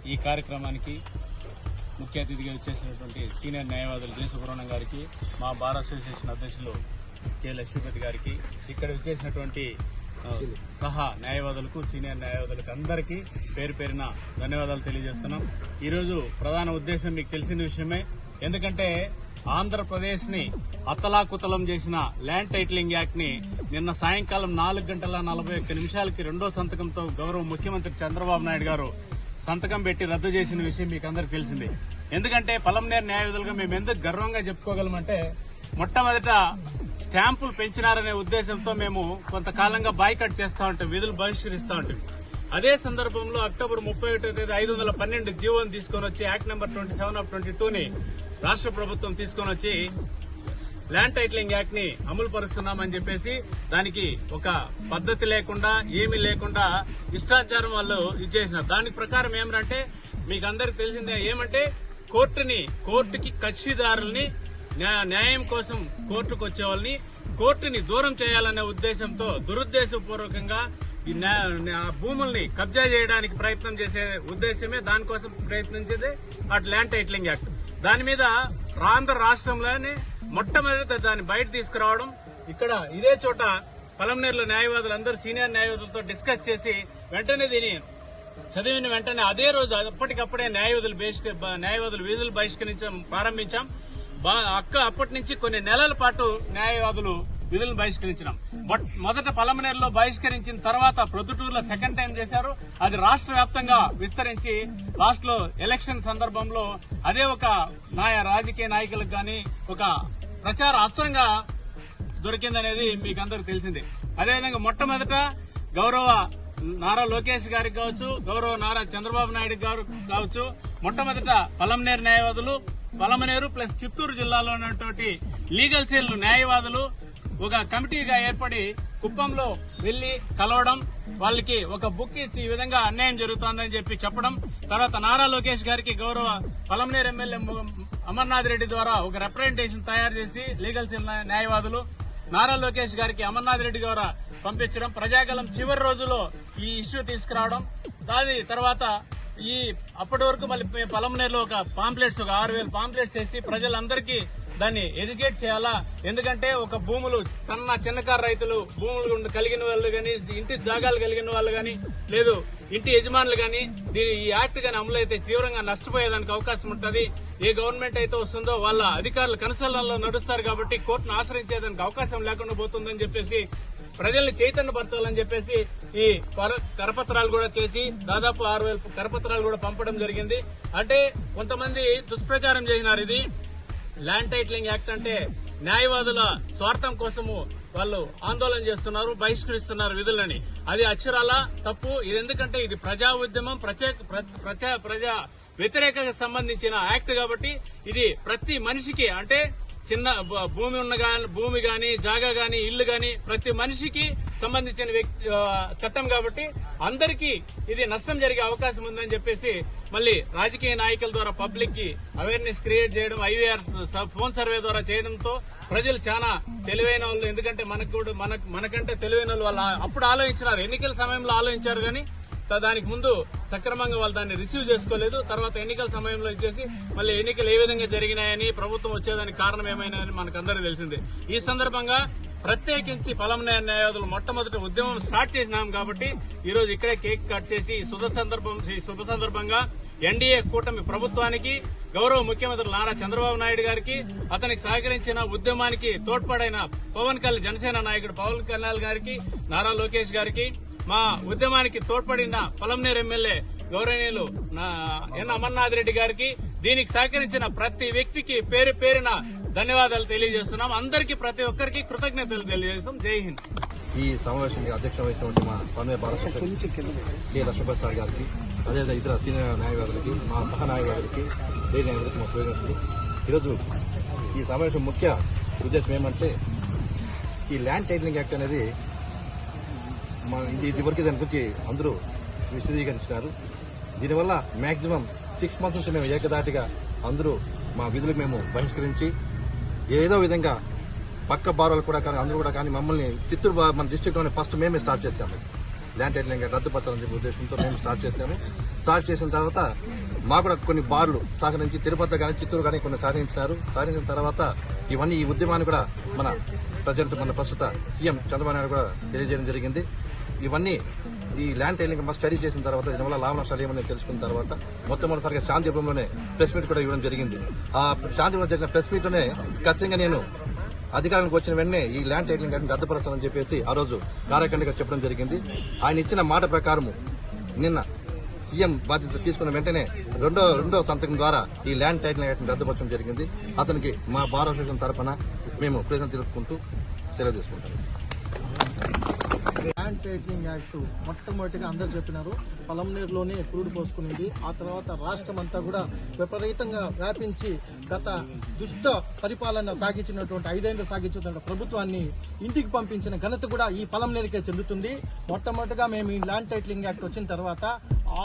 ఈ కార్యక్రమానికి ముఖ్య అతిథిగా వచ్చేసినటువంటి సీనియర్ న్యాయవాదులు జే సుబ్రహ్మణ్యం గారికి మా బార్ అసోసియేషన్ అధ్యక్షులు కె లక్ష్మీపతి గారికి ఇక్కడ వచ్చేసినటువంటి సహా న్యాయవాదులకు సీనియర్ న్యాయవాదులకు అందరికీ పేరు పేరిన ధన్యవాదాలు తెలియజేస్తున్నాం. ఈరోజు ప్రధాన ఉద్దేశం మీకు తెలిసిన విషయమే ఎందుకంటే ఆంధ్రప్రదేశ్ని అతలాకుతలం చేసిన ల్యాండ్ టైటిలింగ్ యాక్ట్ని నిన్న సాయంకాలం నాలుగు గంటల నలభై ఒక్క నిమిషాలకి రెండో సంతకంతో గౌరవ ముఖ్యమంత్రి చంద్రబాబు నాయుడు గారు సంతకం పెట్టి రద్దు చేసిన విషయం మీకు అందరికి తెలిసింది. ఎందుకంటే పలంనేరు న్యాయవాదులుగా మేము ఎందుకు గర్వంగా చెప్పుకోగలమంటే మొట్టమొదట స్టాంపులు పెంచినారనే ఉద్దేశంతో మేము కొంతకాలంగా బాయ్కట్ చేస్తా ఉంటాం విధులు బహిష్కరిస్తూ ఉంటాం. అదే సందర్భంలో అక్టోబర్ ముప్పై ఒకటో తేదీ ఐదు వందల పన్నెండు జీవోని తీసుకొని వచ్చి act number twenty seven of twenty టూని రాష్ట్ర ప్రభుత్వం తీసుకొని వచ్చి ల్యాండ్ టైటిలింగ్ యాక్ట్ని అమలు పరుస్తున్నామని చెప్పేసి దానికి ఒక పద్ధతి లేకుండా ఏమీ లేకుండా ఇష్టాచారం వాళ్ళు ఇచ్చేసినారు. దాని ప్రకారం ఏమంటే మీకు అందరికి తెలిసిందే ఏమంటే కోర్టుని కోర్టుకి కక్షిదారుల్ని న్యాయం కోసం కోర్టుకు వచ్చే వాళ్ళని కోర్టుని దూరం చేయాలనే ఉద్దేశంతో దురుద్దేశపూర్వకంగా ఈ భూముల్ని కబ్జా చేయడానికి ప్రయత్నం చేసే ఉద్దేశమే దానికోసం ప్రయత్నించేదే అటు ల్యాండ్ టైటిలింగ్ యాక్ట్. దాని మీద ఆంధ్ర రాష్ట్రంలోనే మొట్టమొదటి దాన్ని బయట తీసుకురావడం ఇక్కడ ఇదే చోట పలంనేరులో న్యాయవాదులు అందరూ సీనియర్ న్యాయవాదులతో డిస్కస్ చేసి వెంటనే దీని చదివిన వెంటనే అదే రోజు అప్పటికప్పుడే న్యాయవాదులు బహిష్క న్యాయవాదులు వీధులు బహిష్కరించడం ప్రారంభించాం. బా- అక్క అప్పటి నుంచి కొన్ని నెలల పాటు న్యాయవాదులు విధులను బహిష్కరించినాం. బట్ మొదట పలమనేరులో బహిష్కరించిన తర్వాత ప్రొద్దుటూరులో సెకండ్ టైం చేశారు. అది రాష్ట్ర వ్యాప్తంగా విస్తరించి లాస్ట్లో ఎలక్షన్ సందర్భంలో అదే ఒక నాయ రాజకీయ నాయకులకు గాని ఒక ప్రచార అస్త్రంగా దొరికిందనేది మీకు అందరికి తెలిసిందే. అదేవిధంగా మొట్టమొదట గౌరవ నారా లోకేష్ గారికి కావచ్చు గౌరవ నారా చంద్రబాబు నాయుడు గారు కావచ్చు మొట్టమొదట పలంనేరు న్యాయవాదులు పలమనేరు ప్లస్ చిత్తూరు జిల్లాలో ఉన్నటువంటి లీగల్ సెల్ న్యాయవాదులు ఒక కమిటీగా ఏర్పడి కుప్పంలో వెళ్ళి కలవడం వాళ్ళకి ఒక బుక్ ఇచ్చి ఈ విధంగా అన్యాయం జరుగుతోందని చెప్పి చెప్పడం తర్వాత నారా లోకేష్ గారికి గౌరవ పలమనేరు ఎమ్మెల్యే అమర్నాథ్ రెడ్డి ద్వారా ఒక రిప్రజెంటేషన్ తయారు చేసి లీగల్ సెల్ న్యాయవాదులు నారా లోకేష్ గారికి అమర్నాథ్ రెడ్డి ద్వారా పంపించడం ప్రజాగలం చివరి రోజులో ఈ ఇష్యూ తీసుకురావడం దాని తర్వాత ఈ అప్పటి వరకు మళ్ళీ పలమనేరులో ఒక పాంప్లెట్స్ ఒక ఆరు వేల పాంప్లెట్స్ వేసి ప్రజలందరికీ దాన్ని ఎడ్యుకేట్ చేయాలా? ఎందుకంటే ఒక భూములు సన్న చిన్నకారు రైతులు భూములు కలిగిన వాళ్ళు గాని ఇంటి జాగాలు కలిగిన వాళ్ళు గాని లేదు ఇంటి యజమానులు గాని దీని ఈ యాక్ట్ గాని అమలు అయితే తీవ్రంగా నష్టపోయేదానికి అవకాశం ఉంటుంది. ఏ గవర్నమెంట్ అయితే వస్తుందో వాళ్ళ అధికారులు కనుసరణలో నడుస్తారు కాబట్టి కోర్టును ఆశ్రయించేదానికి అవకాశం లేకుండా పోతుందని చెప్పేసి ప్రజల్ని చైతన్యపరచాలని చెప్పేసి ఈ కర- కరపత్రాలు కూడా చేసి దాదాపు ఆరు వేల కరపత్రాలు కూడా పంపడం జరిగింది. అంటే కొంతమంది దుష్ప్రచారం చేసినారు ఇది. ల్యాండ్ టైటిలింగ్ యాక్ట్ అంటే న్యాయవాదుల స్వార్థం కోసము వాళ్ళు ఆందోళన చేస్తున్నారు బహిష్కరిస్తున్నారు విధులని. అది అక్షరాల? తప్పు. ఇది ఎందుకంటే ఇది ప్రజా ఉద్యమం ప్రత్యేక ప్ర- ప్రజా ప్రజా వ్యతిరేకకు సంబంధించిన యాక్ట్ కాబట్టి ఇది ప్రతి మనిషికి అంటే చిన్న భూమి ఉన్న భూమి గాని జాగా గాని ఇల్లు గాని ప్రతి మనిషికి సంబంధించిన వ్యక్తి చట్టం కాబట్టి అందరికీ ఇది నష్టం జరిగే అవకాశం ఉందని చెప్పేసి మళ్ళీ రాజకీయ నాయకుల ద్వారా పబ్లిక్కి అవేర్నెస్ క్రియేట్ చేయడం ఐవీఆర్ ఫోన్ సర్వే ద్వారా చేయడంతో ప్రజలు చాలా తెలివైన వాళ్ళు. ఎందుకంటే మనకు కూడా మనకంటే తెలివైన వాళ్ళు అప్పుడు ఆలోచించినారు. ఎన్నికల సమయంలో ఆలోచించారు కానీ దానికి ముందు సక్రమంగా వాళ్ళు దాన్ని రిసీవ్ చేసుకోలేదు. తర్వాత ఎన్నికల సమయంలో ఇచ్చేసి మళ్ళీ ఎన్నికలు ఏ విధంగా జరిగినాయని ప్రభుత్వం వచ్చేదానికి కారణం ఏమైనా అని మనకందరికీ తెలిసిందే. ఈ సందర్భంగా ప్రత్యేకించి పలమనే న్యాయవాదులు మొట్టమొదటి ఉద్యమం స్టార్ట్ చేసినాం కాబట్టి ఈ రోజు ఇక్కడే కేక్ కట్ చేసి ఈ శుభ సందర్భం ఈ శుభ సందర్భంగా ఎన్డీఏ కూటమి ప్రభుత్వానికి గౌరవ ముఖ్యమంత్రి నారా చంద్రబాబు నాయుడు గారికి అతనికి సహకరించిన ఉద్యమానికి తోడ్పడైన పవన్ కళ్యాణ్ జనసేన నాయకుడు పవన్ కళ్యాణ్ గారికి నారా లోకేష్ గారికి మా ఉద్యమానికి తోడ్పడిన పొలంనేరు ఎమ్మెల్యే గౌరవనీయులు నా ఎన్ అమర్నాథ్ రెడ్డి గారికి దీనికి సహకరించిన ప్రతి వ్యక్తికి పేరు పేరున ధన్యవాదాలు తెలియజేస్తున్నాం. అందరికీ ప్రతి ఒక్కరికి కృతజ్ఞతలు తెలియజేస్తాం జై హింద్. ఈ సమావేశానికి అధ్యక్ష వహిస్తున్నటువంటి మా పన్వే భారత కె లక్ష్మీప్రసాద్ గారికి అదేవిధంగా ఇతర సీనియర్ న్యాయవాదులకి మా సహ న్యాయవాదులకి ఏ న్యాయవాదులకి మా ప్రయోజనస్తులు ఈరోజు ఈ సమావేశం ముఖ్య ఉద్దేశం ఏమంటే ఈ ల్యాండ్ టైటిలింగ్ యాక్ట్ అనేది మా ఇదివరకు దాని గురించి అందరూ విశదీకరించినారు. దీనివల్ల మ్యాక్సిమం సిక్స్ మంత్స్ నుంచి మేము ఏకదాటిగా అందరూ మా విధులకు మేము బహిష్కరించి ఏదో విధంగా పక్క బారోలు కూడా కానీ అందరూ కూడా కానీ మమ్మల్ని చిత్తూరు మన డిస్టిక్లోనే ఫస్ట్ మేమే స్టార్ట్ చేశాము. ల్యాండ్ టైటిలింగ్ రద్దుపరచాలని చెప్పే ఉద్దేశంతో మేము స్టార్ట్ చేశాము. స్టార్ట్ చేసిన తర్వాత మా కూడా కొన్ని బార్లు సహకరించి తిరుపతి కానీ చిత్తూరు కానీ కొన్ని సహకరించినారు. సహకరించిన తర్వాత ఇవన్నీ ఈ ఉద్యమాన్ని కూడా మన ప్రజెంట్ మన ప్రస్తుత సీఎం చంద్రబాబు నాయుడు కూడా తెలియజేయడం జరిగింది. ఇవన్నీ ఈ ల్యాండ్ టైలింగ్ మా స్టడీ చేసిన తర్వాత దీనివల్ల లాభ నష్టాలు ఏమని తెలుసుకున్న తర్వాత మొట్టమొదటిసారిగా శాంతిపురంలోనే ప్రెస్ మీట్ కూడా ఇవ్వడం జరిగింది. ఆ శాంతిపురం జరిగిన ప్రెస్ మీట్లోనే ఖచ్చితంగా నేను అధికారానికి వచ్చిన వెంటనే ఈ ల్యాండ్ టైటిలింగ్ యాక్ట్ని రద్దుపరచాలని చెప్పేసి ఆ రోజు కార్యకర్తగా చెప్పడం జరిగింది. ఆయన ఇచ్చిన మాట ప్రకారము నిన్న సీఎం బాధ్యత తీసుకున్న వెంటనే రెండో రెండో సంతకం ద్వారా ఈ ల్యాండ్ టైటిలింగ్ యాక్ట్ని రద్దుపరచడం జరిగింది. అతనికి మా భారతదేశం తరఫున మేము ప్రజలు తెలుపుకుంటూ సెలవు తీసుకుంటాం. ల్యాండ్ టైటిలింగ్ యాక్ట్ మొట్టమొదటిగా అందరు చెప్పినారు పొలంనీరులోనే పురుడు పోసుకునేది. ఆ తర్వాత రాష్ట్రం అంతా కూడా విపరీతంగా వ్యాపించి గత దుష్ట పరిపాలన సాగించినటువంటి ఐదేళ్ళు సాగించినటువంటి ప్రభుత్వాన్ని ఇంటికి పంపించిన ఘనత కూడా ఈ పొలంనీరుకే చెందుతుంది. మొట్టమొదటిగా మేము ఈ ల్యాండ్ టైటిలింగ్ యాక్ట్ వచ్చిన తర్వాత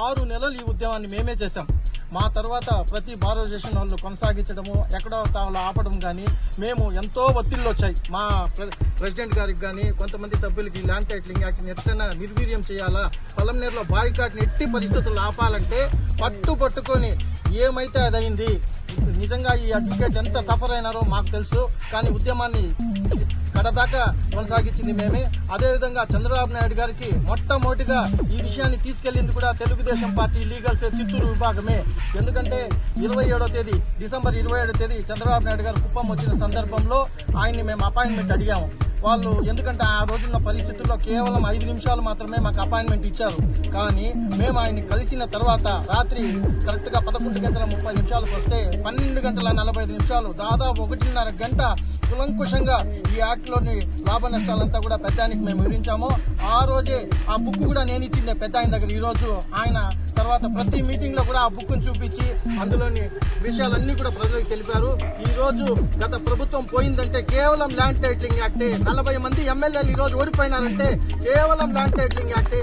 ఆరు నెలలు ఈ ఉద్యమాన్ని మేమే చేశాం. మా తర్వాత ప్రతి బార్ వాళ్ళు కొనసాగించడము ఎక్కడో తావులో ఆపడం కానీ మేము ఎంతో ఒత్తిళ్ళు వచ్చాయి. మా ప్రె- ప్రెసిడెంట్ గారికి కానీ కొంతమంది సభ్యులకి ల్యాండ్ టైటిలింగ్ యాక్ట్ని ఎట్లైనా నిర్వీర్యం చేయాలా? పొలంనేరులో బాయికాట్ని ఎట్టి పరిస్థితులు ఆపాలంటే పట్టు పట్టుకొని ఏమైతే అది అయింది నిజంగా ఈ అడ్వకేట్ ఎంత సఫర్ అయినారో మాకు తెలుసు. కానీ ఉద్యమాన్ని కడదాకా కొనసాగించింది మేమే. అదేవిధంగా చంద్రబాబు నాయుడు గారికి మొట్టమొదటిగా ఈ విషయాన్ని తీసుకెళ్ళింది కూడా Telugu Desam party legal cell Chittoor విభాగమే. ఎందుకంటే ఇరవై ఏడో తేదీ డిసెంబర్ ఇరవై ఏడో తేదీ చంద్రబాబు నాయుడు గారు కుప్పం వచ్చిన సందర్భంలో ఆయన్ని మేము అపాయింట్మెంట్ అడిగాము. వాళ్ళు ఎందుకంటే ఆ రోజున్న పరిస్థితుల్లో కేవలం ఐదు నిమిషాలు మాత్రమే మాకు అపాయింట్మెంట్ ఇచ్చారు. కానీ మేము ఆయన్ని కలిసిన తర్వాత రాత్రి కరెక్ట్గా పదకొండు గంటల ముప్పై నిమిషాలకు వస్తే పన్నెండు గంటల నలభై ఐదు నిమిషాలు దాదాపు ఒకటిన్నర గంట కులంకుశంగా ఈ యాక్ట్లోని లాభ నష్టాలంతా కూడా పెద్ద ఆయనకి మేము వివరించాము. ఆ రోజే ఆ బుక్ కూడా నేను ఇచ్చిందే పెద్ద ఆయన దగ్గర ఈ రోజు ఆయన తర్వాత ప్రతి మీటింగ్లో కూడా ఆ బుక్ను చూపించి అందులోని విషయాలన్నీ కూడా ప్రజలకు తెలిపారు. ఈరోజు గత ప్రభుత్వం పోయిందంటే కేవలం ల్యాండ్ టైటిలింగ్ యాక్టే నలభై మంది ఎమ్మెల్యేలు ఈ రోజు ఓడిపోయినారంటే కేవలం ల్యాండ్ టైటిలింగ్ అంటే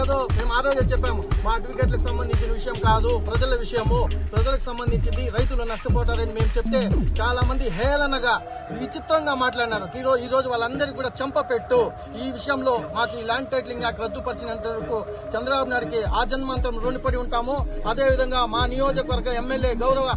ఏదో మేము ఆ రోజే చెప్పాము. మా అడ్వకేట్లకు సంబంధించిన విషయం కాదు ప్రజల విషయము. ప్రజలకు సంబంధించింది రైతులు నష్టపోతారని మేము చెప్తే చాలా మంది హేళనగా విచిత్రంగా మాట్లాడినారు. ఈరోజు ఈరోజు వాళ్ళందరికీ కూడా చంపపెట్టు ఈ విషయంలో మాకు ఈ ల్యాండ్ టైటిలింగ్ యాక్ట్ రద్దుపరిచినంత వరకు చంద్రబాబు నాయుడుకి ఆ జన్మాంతరం రుణపడి ఉంటాము. అదేవిధంగా మా నియోజకవర్గ ఎమ్మెల్యే గౌరవ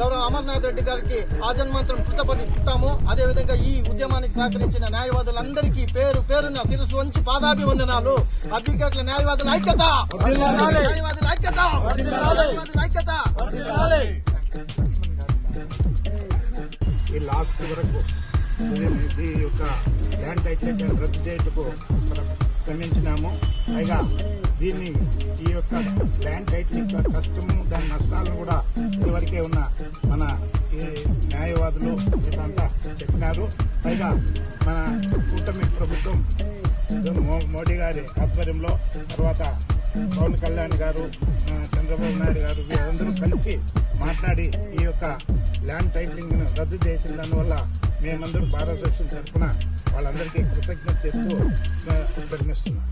గౌరవ అమర్నాథ్ రెడ్డి గారికి ఆ జన్మాంతరం కృతపడి ఉంటాము. అదే విధంగా ఈ ఉద్యమానికి సహకరించిన న్యాయవాదులందరికీ పేరు పేరున శిరస్సు వంచి పాదాభివందనాలు. అడ్వకేట్ల న్యాయవాదుల ఐక్యత. న్యాయవాదుల ఐక్యత. న్యాయవాదుల ఐక్యత. ఈ లాస్ట్ వరకు ఇది ఈ యొక్క ల్యాండ్ టైటిల్ రద్దు చేయుటకు మనం శ్రమించినాము పైగా దీన్ని ఈ యొక్క ల్యాండ్ టైటిల్ యొక్క కష్టము దాని నష్టాలను కూడా ఇదివరకే ఉన్న మన ఈ న్యాయవాదులు ఇదంతా చెప్పినారు. పైగా మన కూటమి ప్రభుత్వం మోడీ గారి ఆధ్వర్యంలో తర్వాత పవన్ కళ్యాణ్ గారు చంద్రబాబు నాయుడు గారు వీరందరూ కలిసి మాట్లాడి ఈ యొక్క ల్యాండ్ టైటిలింగ్ను రద్దు చేసిన దానివల్ల మేమందరూ భారతదేశం తరఫున వాళ్ళందరికీ కృతజ్ఞత చేస్తూ పరిగణిస్తున్నాం